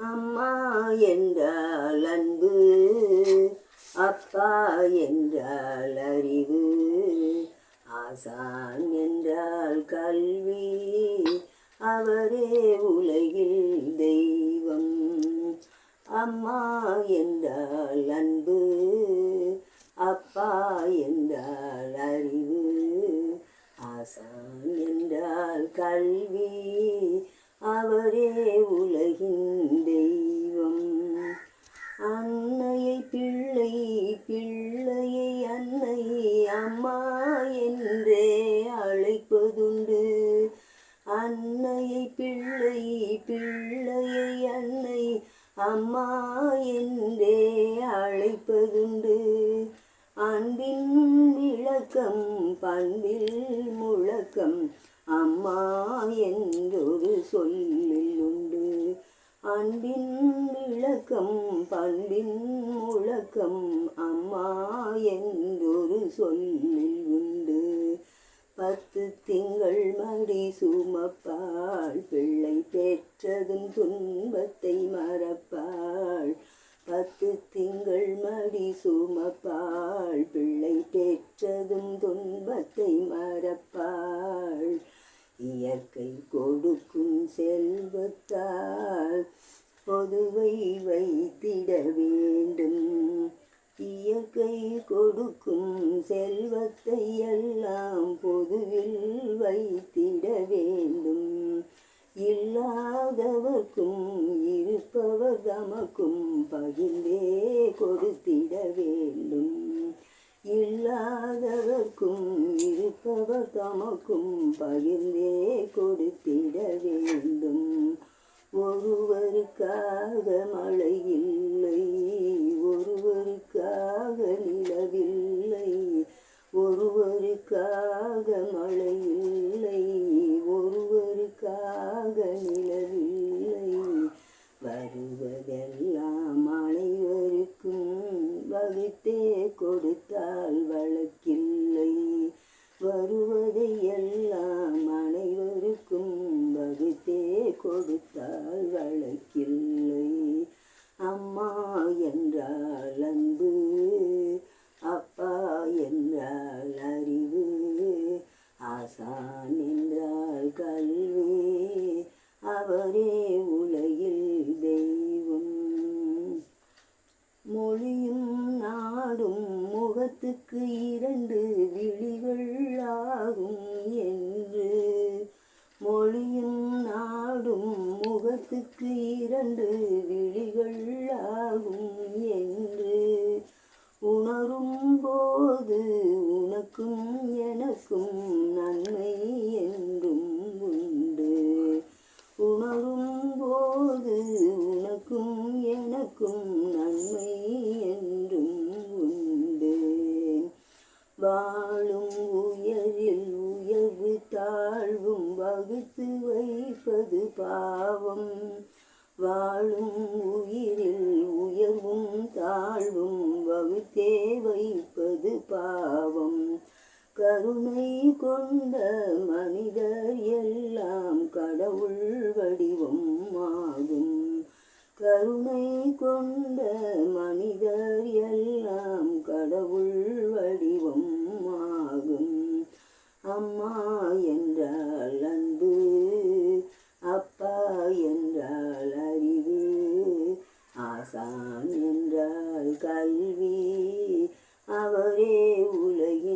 அம்மா என்றால் அன்பு அப்பா என்றால் அறிவு ஆசான் என்றால் கல்வி அவரே உலகில் தெய்வம். அம்மா என்றால் அன்பு அப்பா என்றால் அறிவு ஆசான் என்றால் கல்வி அவரே உலகின் என்றே அழைப்பதுண்டு. அன்பின் விளக்கம் பண்பில் முழக்கம் அம்மா என்றொரு சொல்லில் உண்டு. அன்பின் விளக்கம் பண்பின் முழக்கம் அம்மா என்றொரு சொல்லில் பத்து திங்கள் மடி சுமப்பாள். பிள்ளை பெற்றதும் துன்பத்தை மறப்பாள். பத்து திங்கள் மடி சுமப்பாள். பிள்ளை பெற்றதும் துன்பத்தை மறப்பாள். இயற்கை கொடுக்கும் செல்வத்தால் பொதுவை வைத்திட வேண்டும். இயற்கை கொடுக்கும் செல்வத்தை எல்லாம் பொதுவில் வைத்திட வேண்டும். இல்லாதவர்க்கும் இருப்பவர் தமக்கும் பகிர்ந்தே கொடுத்திட வேண்டும். இல்லாதவர்க்கும் இருப்பவர் தமக்கும் பகிர்ந்தே கொடுத்திட நிலவில்லை வருவதெல்லாம் அனைவருக்கும் வகுத்தே கொடுத்தால் வழக்கில்லை. வருவதை எல்லாம் அனைவருக்கும் வகுத்தே கொடுத்தால் வழக்கில்லை. அம்மா என்றால் அன்பு கண்ணுக்கு இரண்டு விழிகள் ஆகும் என்று. மொழியும் நாடும் முகத்துக்கு இரண்டு விழிகள் ஆகும் என்று. உணரும் போது உனக்கும் எனக்கும் கருணை கொண்ட மனிதர் எல்லாம் கடவுள் வடிவம் ஆகும் கருணை கொண்ட மனிதர் எல்லாம் கடவுள் வடிவம் ஆகும் அம்மா என்றால் அன்பு அப்பா என்றால் அறிவு ஆசான் என்றால் கல்வி அவரே அவர்